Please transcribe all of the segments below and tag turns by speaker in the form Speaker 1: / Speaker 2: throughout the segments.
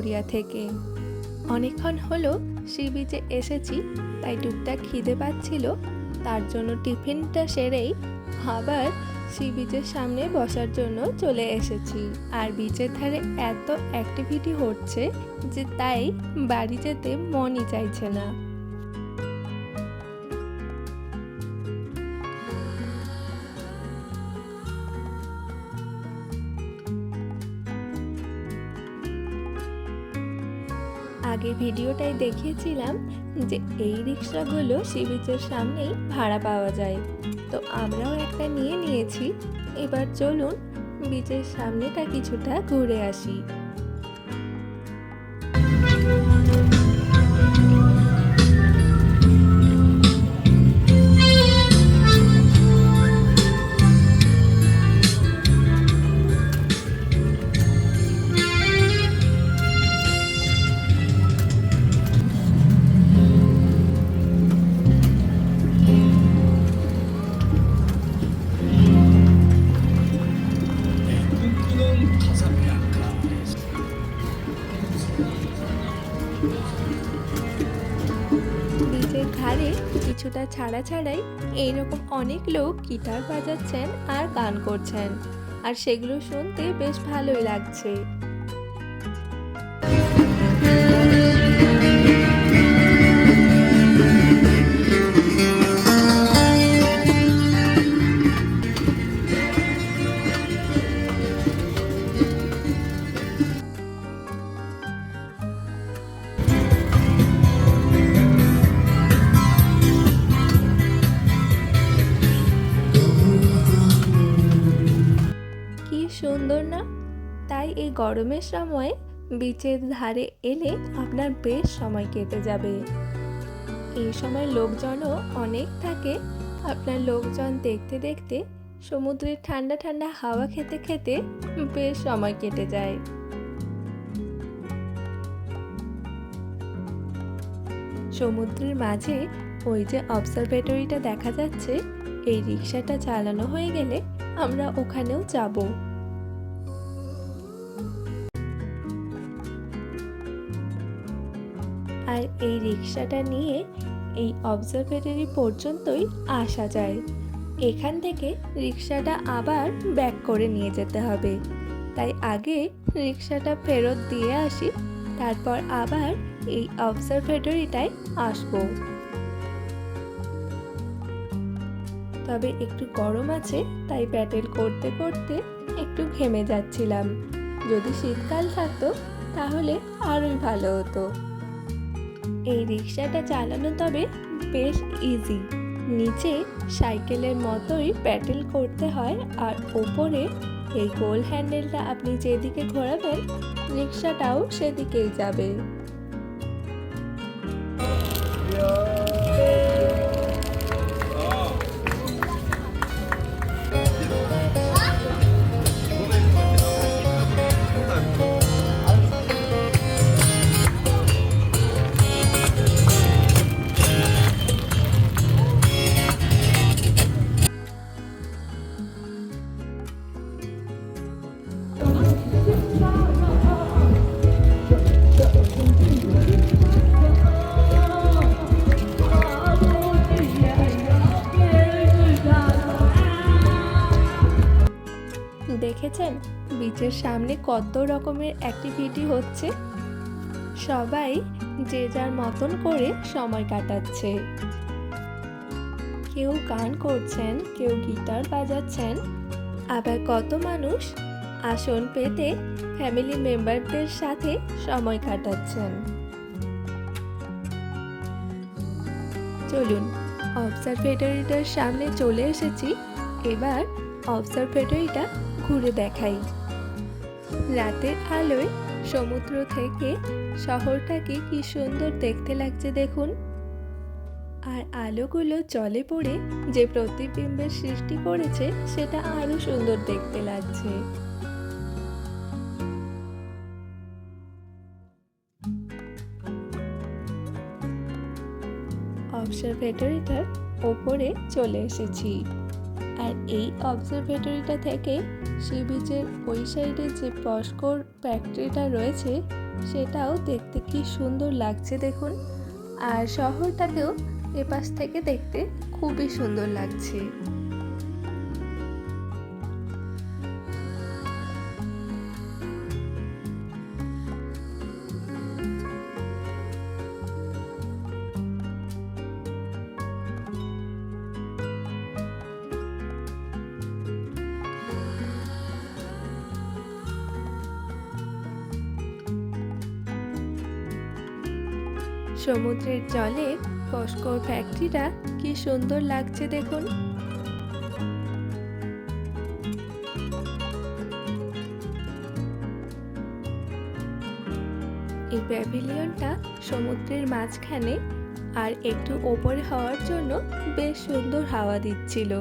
Speaker 1: Korea থেকে। অনেকক্ষণ হলো সি বিচে এসেছি, তাই টুকটাক খিদে পাচ্ছিল। তার জন্য টিফিনটা সেরেই আবার সি বিচের সামনে বসার জন্য চলে এসেছি। আর বিচের ধারে এত অ্যাক্টিভিটি হচ্ছে যে তাই বাড়ি যেতে মনই চাইছে না। আগে ভিডিওটাই দেখিয়েছিলাম যে এই রিক্সাগুলো সি বিচের সামনেই ভাড়া পাওয়া যায়। তো আমরাও একটা নিয়ে নিয়েছি। এবার চলুন, বিচের সামনেটা কিছুটা ঘুরে আসি। কিছুটা ছাড়া ছাড়াই এইরকম অনেক লোক গিটার বাজাচ্ছেন আর গান করছেন। আর সেগুলো শুনতে বেশ ভালোই লাগছে। সুন্দর না? তাই এই গরমের সময় বিচের ধারে এলে আপনার বেশ সময় কেটে যাবে। এই সময় লোকজনও অনেক থাকে। আপনার লোকজন দেখতে দেখতে সমুদ্রের ঠান্ডা ঠান্ডা হাওয়া খেতে খেতে বেশ সময় কেটে যায়। সমুদ্রের মাঝে ওই যে অবজারভেটরিটা দেখা যাচ্ছে, এই রিক্সাটা চালানো হয়ে গেলে আমরা ওখানেও যাব। আর এই রিক্সাটা নিয়ে এই অবজারভেটরি পর্যন্তই আসা যায়। এখান থেকে রিক্সাটা আবার ব্যাক করে নিয়ে যেতে হবে। তাই আগে রিক্সাটা ফেরত দিয়ে আসি, তারপর আবার এই অবজারভেটরিটায় আসব। তবে একটু গরম আছে, তাই প্যাটেল করতে করতে একটু ঘেমে যাচ্ছিলাম। যদি শীতকাল থাকতো, তাহলে আরোই ভালো হতো। এই রিক্সাটা চালানো তবে বেশ ইজি নিচে সাইকেলের মতোই প্যাটেল করতে হয় আর ওপরে এই গোল হ্যান্ডেলটা আপনি যেদিকে ঘোরাবেন, রিক্সাটাও সেদিকেই যাবে। বিচের সামনে কত রকমের অ্যাক্টিভিটি হচ্ছে? সবাই যে যার মতন করে সময় কাটাচ্ছে। কেউ গান করছেন, কেউ গিটার বাজাচ্ছেন। আবার কত মানুষ আসন পেতে ফ্যামিলি মেম্বারদের সাথে সময় কাটাচ্ছেন। চলুন অবজারভেটরিটার সামনে চলে এসেছি। এবার অবজারভেটরিটা ঘুরে দেখাই। রাতের আলোয় সমুদ্র থেকে শহরটাকে কি সুন্দর দেখতে লাগছে দেখুন। আর আলোগুলো জলে পড়ে যে প্রতিবিম্বের সৃষ্টি করেছে, সেটা আরও সুন্দর দেখতে লাগছে। অবজারভেটরিটার ওপরে চলে এসেছি। আর এই অবজারভেটরিটা থেকে সি বিচের ওই সাইডে যে পস্কোর ফ্যাক্টরিটা রয়েছে, সেটাও দেখতে কি সুন্দর লাগছে দেখুন। আর শহরটাকেও এপাশ থেকে দেখতে খুবই সুন্দর লাগছে। সমুদ্রের জলে পস্কোর ফ্যাক্টরিটা কি সুন্দর লাগছে দেখুন। এই প্যাভিলিয়নটা সমুদ্রের মাঝখানে আর একটু ওপরে হওয়ার জন্য বেশ সুন্দর হাওয়া দিচ্ছিল।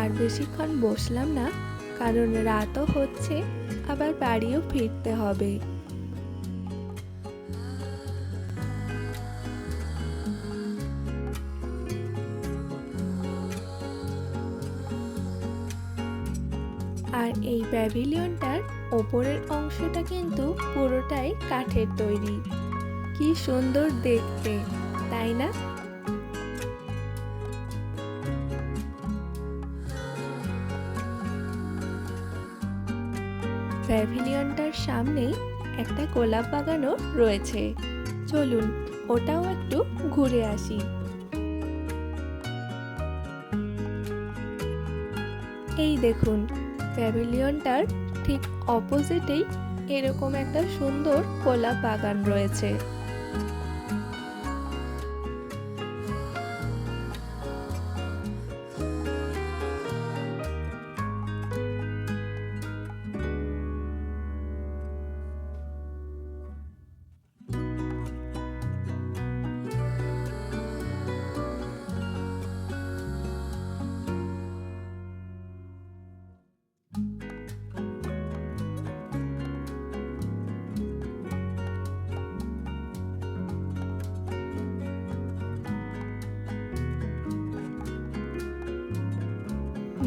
Speaker 1: আর বেশিক্ষণ বসলাম না, কারণ রাতও হচ্ছে, আবার বাড়িও ফিরতে হবে। আর এই প্যাভিলিয়নটার ওপরের অংশটা কিন্তু পুরোটাই কাঠের তৈরি। কি সুন্দর দেখতে, তাই না? প্যাভিলিয়নটার সামনেই একটা গোলাপ বাগানও রয়েছে। চলুন, ওটাও একটু ঘুরে আসি। এই দেখুন প্যাভিলিয়নটার ঠিক অপোজিটেই এরকম একটা সুন্দর কোলা বাগান রয়েছে।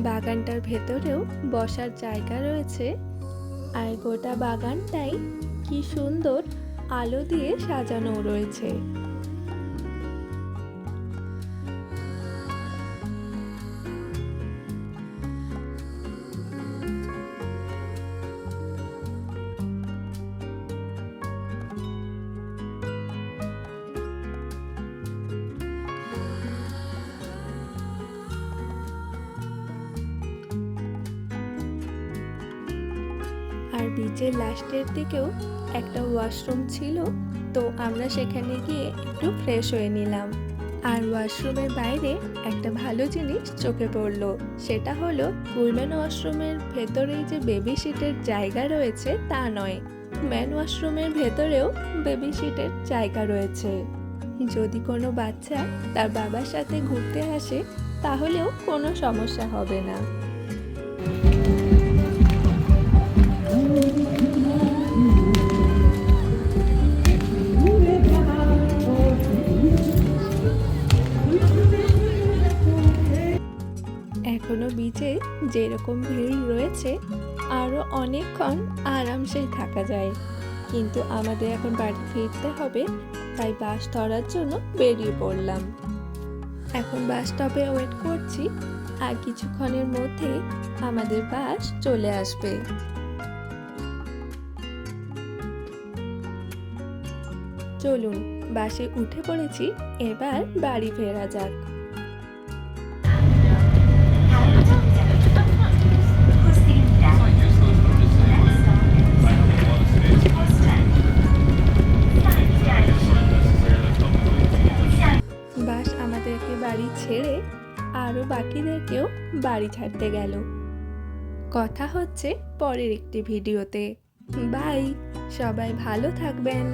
Speaker 1: বাগানটার ভেতরেও বসার জায়গা রয়েছে। আর গোটা বাগানটাই কি সুন্দর আলো দিয়ে সাজানো রয়েছে। বিচের লাস্টের দিকেও একটা ওয়াশরুম ছিল, তো আমরা সেখানে গিয়ে একটু ফ্রেশ হয়ে নিলাম। আর ওয়াশরুমের বাইরে একটা ভালো জিনিস চোখে পড়ল, সেটা হলো উইমেন ওয়াশরুমের ভেতরেই যে বেবি সিটের জায়গা রয়েছে, তা নয়। ম্যান ওয়াশরুমের ভেতরেও বেবি সিটের জায়গা রয়েছে। যদি কোনো বাচ্চা তার বাবার সাথে ঘুরতে আসে, তাহলেও কোনো সমস্যা হবে না। বিচে যেরকম ভিড় রয়েছে আরও অনেকক্ষণ আরামসে থাকা যায়। কিন্তু আমাদের এখন বাড়ি ফিরতে হবে, তাই বাস ধরার জন্য বেরিয়ে পড়লাম। এখন বাস স্টপে ওয়েট করছি, আর কিছুক্ষণের মধ্যে আমাদের বাস চলে আসবে। চলুন, বাসে উঠে পড়েছি, এবার বাড়ি ফেরা যাক। আরও বাকিদেরকেও বাড়ি ছাড়তে গেল। কথা হচ্ছে পরের একটি ভিডিওতে। বাই সবাই ভালো থাকবেন।